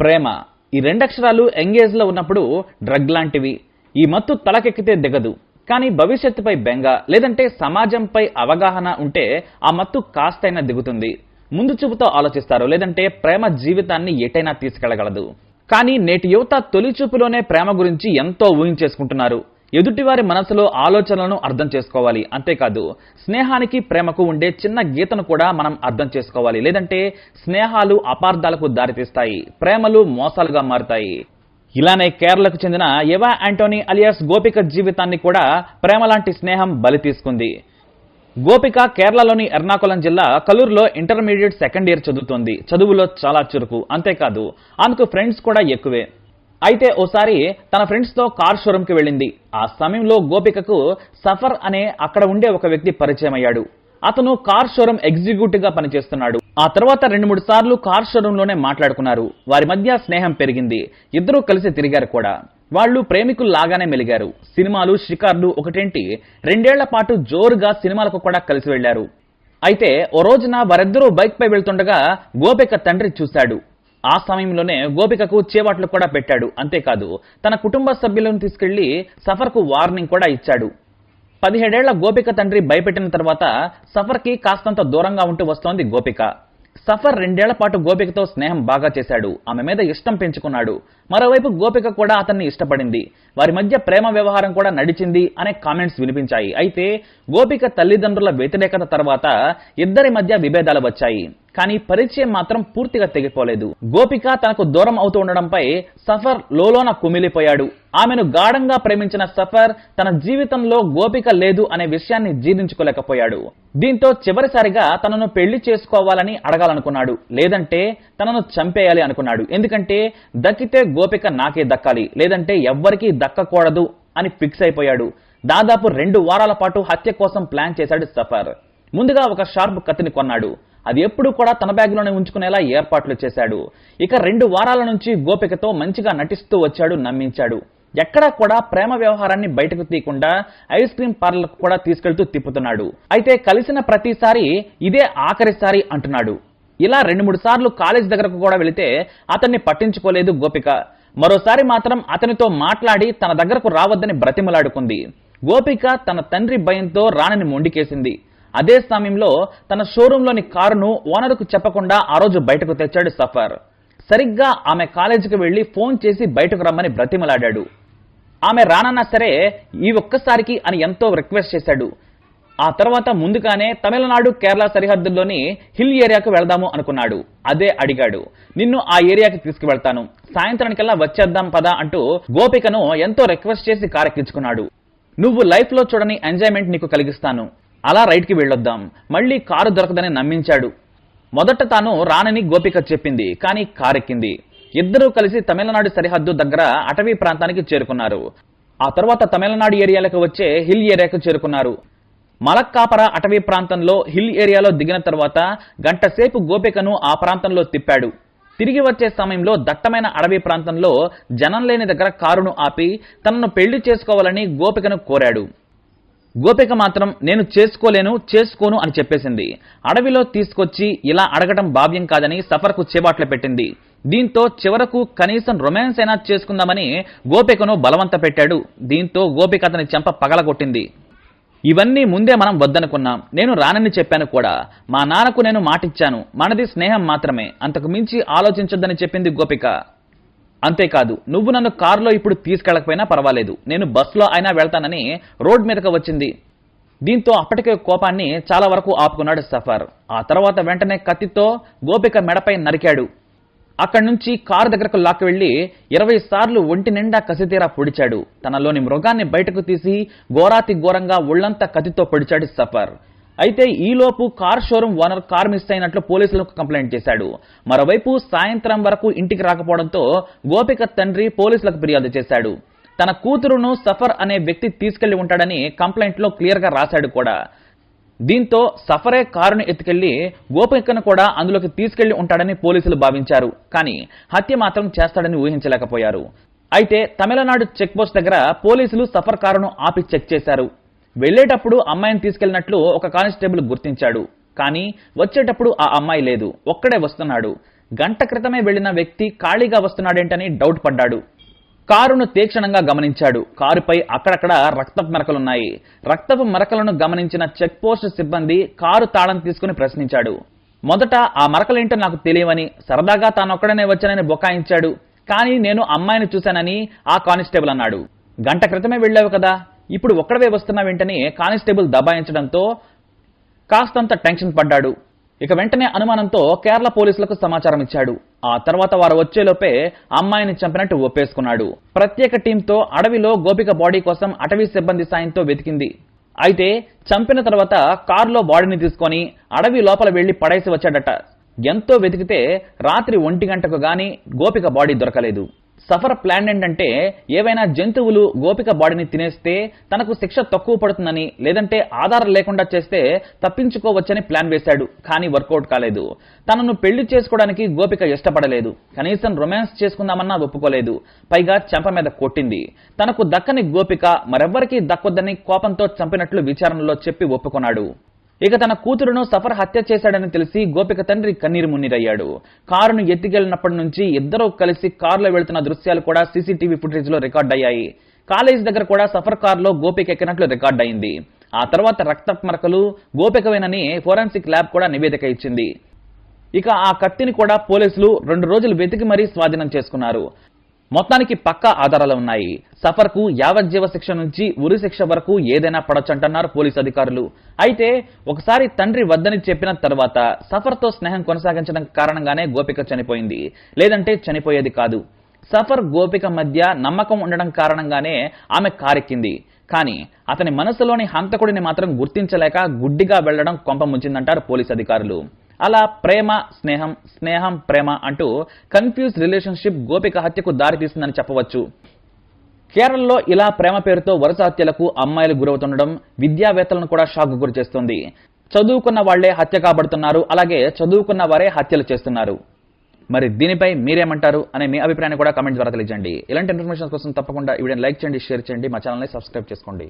ప్రేమ. ఈ రెండక్షరాలు ఎంగేజ్లో ఉన్నప్పుడు డ్రగ్ లాంటివి. ఈ మత్తు తలకెక్కితే దిగదు. కానీ భవిష్యత్తుపై బెంగ లేదంటే సమాజంపై అవగాహన ఉంటే ఆ మత్తు కాస్తైనా దిగుతుంది. ముందు చూపుతో ఆలోచిస్తారు లేదంటే ప్రేమ జీవితాన్ని ఎటైనా తీసుకెళ్ళగలదు. కానీ నేటి యువత తొలి చూపులోనే ప్రేమ గురించి ఎంతో ఊహించేసుకుంటున్నారు. ఎదుటివారి మనసులో ఆలోచనలను అర్థం చేసుకోవాలి. అంతేకాదు స్నేహానికి ప్రేమకు ఉండే చిన్న గీతను కూడా మనం అర్థం చేసుకోవాలి. లేదంటే స్నేహాలు అపార్థాలకు దారితీస్తాయి. ప్రేమలు మోసాలుగా మారుతాయి. ఇలానే కేరళకు చెందిన ఎవా యాంటోనీ అలియాస్ గోపిక జీవితాన్ని కూడా ప్రేమ లాంటి స్నేహం బలి తీసుకుంది. గోపిక కేరళలోని ఎర్నాకుళం జిల్లా కలూరులో ఇంటర్మీడియట్ సెకండ్ ఇయర్ చదువుతోంది. చదువులో చాలా చురుకు. అంతేకాదు ఆమెకు ఫ్రెండ్స్ కూడా ఎక్కువే. అయితే ఓసారి తన ఫ్రెండ్స్తో కార్ షోరూంకి వెళ్ళింది. ఆ సమయంలో గోపికకు సఫర్ అనే అక్కడ ఉండే ఒక వ్యక్తి పరిచయం అయ్యాడు. అతను కార్ షోరూం ఎగ్జిక్యూటివ్గా పనిచేస్తున్నాడు. ఆ తర్వాత రెండు మూడు సార్లు కార్ షోరూంలోనే మాట్లాడుకున్నారు. వారి మధ్య స్నేహం పెరిగింది. ఇద్దరూ కలిసి తిరిగారు కూడా. వాళ్ళు ప్రేమికుల్లాగానే మెలిగారు. సినిమాలు షికార్లు ఒకటేంటి? రెండేళ్ళ పాటు జోరుగా సినిమాలకు కూడా కలిసి వెళ్ళారు అయితే ఓ రోజున వారిద్దరూ బైక్ పై వెళ్తుండగా గోపిక తండ్రి చూశాడు. ఆ సమయంలోనే గోపికకు చేపట్లు కూడా పెట్టాడు. అంతేకాదు తన కుటుంబ సభ్యులను తీసుకెళ్ళి సఫర్కు వార్నింగ్ కూడా ఇచ్చాడు. పదిహేడేళ్ళ గోపిక తండ్రి భయపెట్టిన తర్వాత సఫర్కి కాస్తంత దూరంగా ఉంటూ వస్తోంది గోపిక. సఫర్ రెండేళ్ళ పాటు గోపికతో స్నేహం బాగా చేశాడు. ఆమె మీద ఇష్టం పెంచుకున్నాడు. మరోవైపు గోపిక కూడా అతన్ని ఇష్టపడింది. వారి మధ్య ప్రేమ వ్యవహారం కూడా నడిచింది అనే కామెంట్స్ వినిపించాయి. అయితే గోపిక తల్లిదండ్రుల వ్యతిరేకత తర్వాత ఇద్దరి మధ్య విభేదాలు వచ్చాయి. కానీ పరిచయం మాత్రం పూర్తిగా తెగిపోలేదు. గోపిక తనకు దూరం అవుతూ ఉండడంపై సఫర్ లోలోన కుమిలిపోయాడు. ఆమెను గాఢంగా ప్రేమించిన సఫర్ తన జీవితంలో గోపిక లేదు అనే విషయాన్ని జీర్ణించుకోలేకపోయాడు. దీంతో చివరిసారిగా తనను పెళ్ళి చేసుకోవాలని అడగాలనుకున్నాడు. లేదంటే తనను చంపేయాలి అనుకున్నాడు. ఎందుకంటే దక్కితే గోపిక నాకే దక్కాలి. లేదంటే ఎవ్వరికీ దక్కకూడదు అని ఫిక్స్ అయిపోయాడు. దాదాపు రెండు వారాల పాటు హత్య కోసం ప్లాన్ చేశాడు సఫర్. ముందుగా ఒక షార్ప్ కత్తిని కొన్నాడు. అది ఎప్పుడు కూడా తన బ్యాగ్లోనే ఉంచుకునేలా ఏర్పాట్లు చేశాడు. ఇక రెండు వారాల నుంచి గోపికతో మంచిగా నటిస్తూ వచ్చాడు నమ్మించాడు. ఎక్కడా కూడా ప్రేమ వ్యవహారాన్ని బయటకు తీయకుండా ఐస్ క్రీమ్ పార్లర్కు కూడా తీసుకెళ్తూ తిప్పుతున్నాడు. అయితే కలిసిన ప్రతిసారి ఇదే ఆఖరిసారి అంటున్నాడు. ఇలా రెండు మూడు సార్లు కాలేజ్ దగ్గరకు కూడా వెళితే అతన్ని పట్టించుకోలేదు గోపిక. మరోసారి మాత్రం అతనితో మాట్లాడి తన దగ్గరకు రావద్దని బ్రతిమలాడుకుంది. గోపిక తన తండ్రి భయంతో రాణిని మొండికేసింది. అదే సమయంలో తన షోరూంలోని కారును ఓనర్కు చెప్పకుండా ఆ రోజు బయటకు తెచ్చాడు సఫర్. సరిగ్గా ఆమె కాలేజీకి వెళ్ళి ఫోన్ చేసి బయటకు రమ్మని బ్రతిమలాడాడు. ఆమె రానన్నా సరే ఈ ఒక్కసారికి అని ఎంతో రిక్వెస్ట్ చేశాడు. ఆ తర్వాత ముందుగానే తమిళనాడు కేరళ సరిహద్దుల్లోని హిల్ ఏరియాకు వెళ్దాము అనుకున్నాడు. అదే అడిగాడు. నిన్ను ఆ ఏరియాకి తీసుకువెళ్తాను. సాయంత్రానికల్లా వచ్చేద్దాం పదా అంటూ గోపికను ఎంతో రిక్వెస్ట్ చేసి కారెక్కించుకున్నాడు. నువ్వు లైఫ్లో చూడని ఎంజాయ్మెంట్ నీకు కలిగిస్తాను. అలా రైట్కి వెళ్ళొద్దాం. మళ్ళీ కారు దొరకదని నమ్మించాడు. మొదట తాను రానని గోపిక చెప్పింది కానీ కారెక్కింది. ఇద్దరూ కలిసి తమిళనాడు సరిహద్దు దగ్గర అటవీ ప్రాంతానికి చేరుకున్నారు. ఆ తర్వాత తమిళనాడు ఏరియాలకు వచ్చే హిల్ ఏరియాకు చేరుకున్నారు. మలక్కాపర అటవీ ప్రాంతంలో హిల్ ఏరియాలో దిగిన తర్వాత గంటసేపు గోపికను ఆ ప్రాంతంలో తిప్పాడు. తిరిగి వచ్చే సమయంలో దట్టమైన అడవి ప్రాంతంలో జనం లేని దగ్గర కారును ఆపి తనను పెళ్ళి చేసుకోవాలని గోపికను కోరాడు. గోపిక మాత్రం నేను చేసుకోలేను చేసుకోను అని చెప్పేసింది. అడవిలో తీసుకొచ్చి ఇలా అడగటం భావ్యం కాదని సఫర్కు చేబాట్లు పెట్టింది. దీంతో చివరకు కనీసం రొమాన్స్ అయినా చేసుకుందామని గోపికను బలవంత పెట్టాడు. దీంతో గోపిక అతని చెంప పగలగొట్టింది. ఇవన్నీ ముందే మనం వద్దనుకున్నాం. నేను రానని చెప్పాను కూడా. మా నాన్నకు నేను మాటిచ్చాను. మనది స్నేహం మాత్రమే. అంతకు మించి ఆలోచించొద్దని చెప్పింది గోపిక. అంతేకాదు నువ్వు నన్ను కారులో ఇప్పుడు తీసుకెళ్ళకపోయినా పర్వాలేదు. నేను బస్సులో అయినా వెళ్తానని రోడ్ మీదకు వచ్చింది. దీంతో అప్పటికే కోపాన్ని చాలా వరకు ఆపుకున్నాడు సఫర్. ఆ తర్వాత వెంటనే కత్తితో గోపిక మెడపై నరికాడు. అక్కడి నుంచి కారు దగ్గరకు లాక్కి వెళ్ళి ఇరవై సార్లు ఒంటి నిండా కసితీరా పొడిచాడు. తనలోని మృగాన్ని బయటకు తీసి ఘోరాతి ఘోరంగా ఒళ్ళంతా కత్తితో పొడిచాడు సఫర్. అయితే ఈలోపు car showroom owner car miss అయినట్లు పోలీసులకు కంప్లైంట్ చేశాడు. మరోవైపు సాయంత్రం వరకు ఇంటికి రాకపోవడంతో గోపిక తండ్రి పోలీసులకు ఫిర్యాదు చేశాడు. తన కూతురును సఫర్ అనే వ్యక్తి తీసుకెళ్ళి ఉంటాడని కంప్లైంట్లో క్లియర్గా రాశాడు కూడా. దీంతో సఫరే కారును ఎత్తుకెళ్ళి గోపికను కూడా అందులోకి తీసుకెళ్ళి ఉంటాడని పోలీసులు భావించారు. కానీ హత్య మాత్రం చేస్తాడని ఊహించలేకపోయారు. అయితే తమిళనాడు చెక్పోస్ట్ దగ్గర పోలీసులు సఫర్ కారును ఆపి చెక్ చేశారు. వెళ్ళేటప్పుడు అమ్మాయిని తీసుకెళ్ళినట్లు ఒక కానిస్టేబుల్ గుర్తించాడు. కానీ వచ్చేటప్పుడు ఆ అమ్మాయి లేదు. ఒక్కడే వస్తున్నాడు. గంట క్రితమే వెళ్ళిన వ్యక్తి ఖాళీగా వస్తున్నాడేంటని డౌట్ పడ్డాడు. కారును తీక్షణంగా గమనించాడు. కారుపై అక్కడక్కడ రక్తపు మరకలున్నాయి. రక్తపు మరకలను గమనించిన చెక్ పోస్ట్ సిబ్బంది కారు తాళం తీసుకుని ప్రశ్నించాడు. మొదట ఆ మరకలేంటో నాకు తెలియవని సరదాగా తానొక్కడనే వచ్చానని బొకాయించాడు. కానీ నేను అమ్మాయిని చూశానని ఆ కానిస్టేబుల్ అన్నాడు. గంట క్రితమే వెళ్ళావు కదా? ఇప్పుడు ఒక్కడవే వెంటనే కానిస్టేబుల్ దబాయించడంతో కాస్తంత టెన్షన్ పడ్డాడు. ఇక వెంటనే అనుమానంతో కేరళ పోలీసులకు సమాచారం ఇచ్చాడు. ఆ తర్వాత వారు వచ్చేలోపే అమ్మాయిని చంపినట్టు ఒప్పేసుకున్నాడు. ప్రత్యేక టీంతో అడవిలో గోపిక బాడీ కోసం అటవీ సిబ్బంది సాయంతో వెతికింది. అయితే చంపిన తర్వాత కారులో బాడీని తీసుకొని అడవి లోపల వెళ్ళి పడేసి వచ్చాడట. ఎంతో వెతికితే రాత్రి ఒంటి గంటకు గాని గోపిక బాడీ దొరకలేదు. సఫర్ ప్లాన్ ఏంటంటే ఏవైనా జంతువులు గోపిక బాడీని తినేస్తే తనకు శిక్ష తక్కువ పడుతుందని లేదంటే ఆధారం లేకుండా చేస్తే తప్పించుకోవచ్చని ప్లాన్ వేశాడు కానీ వర్కౌట్ కాలేదు. తనను పెళ్ళి చేసుకోవడానికి గోపిక ఇష్టపడలేదు. కనీసం రొమాన్స్ చేసుకుందామన్నా ఒప్పుకోలేదు. పైగా చెంప మీద కొట్టింది. తనకు దక్కని గోపిక మరెవ్వరికీ దక్కొద్దని కోపంతో చంపినట్లు విచారణలో చెప్పి ఒప్పుకున్నాడు. ఇక తన కూతురును సఫర్ హత్య చేశాడని తెలిసి గోపిక తండ్రి కన్నీరు మున్నీరయ్యాడు. కారును ఎత్తికెళ్ళినప్పటి నుంచి ఇద్దరూ కలిసి కారులో వెళ్తున్న దృశ్యాలు కూడా సీసీటీవీ ఫుటేజ్లో రికార్డ్ అయ్యాయి కాలేజ్ దగ్గర కూడా సఫర్ కారులో గోపిక ఎక్కినట్లు రికార్డ్ అయింది ఆ తర్వాత రక్తపు మరకలు గోపికవేనని ఫోరెన్సిక్ ల్యాబ్ కూడా నివేదిక ఇచ్చింది. ఇక ఆ కత్తిని కూడా పోలీసులు రెండు రోజులు వెతికి మరీ స్వాధీనం చేసుకున్నారు. మొత్తానికి పక్కా ఆధారాలు ఉన్నాయి. సఫర్కు యావజ్జీవ శిక్ష నుంచి ఉరి శిక్ష వరకు ఏదైనా పడొచ్చంటున్నారు పోలీసు అధికారులు. అయితే ఒకసారి తండ్రి వద్దని చెప్పిన తర్వాత సఫర్తో స్నేహం కొనసాగించడం కారణంగానే గోపిక చనిపోయింది. లేదంటే చనిపోయేది కాదు. సఫర్ గోపిక మధ్య నమ్మకం ఉండడం కారణంగానే ఆమె కారెక్కింది. కానీ అతని మనసులోని హంతకుడిని మాత్రం గుర్తించలేక గుడ్డిగా వెళ్ళడం కొంప ముంచిందంటారు పోలీసు అధికారులు. అలా ప్రేమ స్నేహం స్నేహం ప్రేమ అంటూ కన్ఫ్యూజ్ రిలేషన్షిప్ గోపిక హత్యకు దారితీసిందని చెప్పవచ్చు. కేరళలో ఇలా ప్రేమ పేరుతో వరుస హత్యలకు అమ్మాయిలు గురవుతుండడం విద్యావేత్తలను కూడా షాక్ గురి చేస్తుంది చదువుకున్న వాళ్ళే హత్య కాబడుతున్నారు అలాగే చదువుకున్న వారే హత్యలు చేస్తున్నారు. మరి దీనిపై మీరేమంటారు అనే మీ అభిప్రాయాన్ని కూడా కమెంట్ ద్వారా తెలియజేయండి. ఇలాంటి ఇన్ఫర్మేషన్ కోసం తప్పకుండా ఈ వీడియోని లైక్ చేయండి షేర్ చేయండి మా ఛానల్ని సబ్స్క్రైబ్ చేసుకోండి.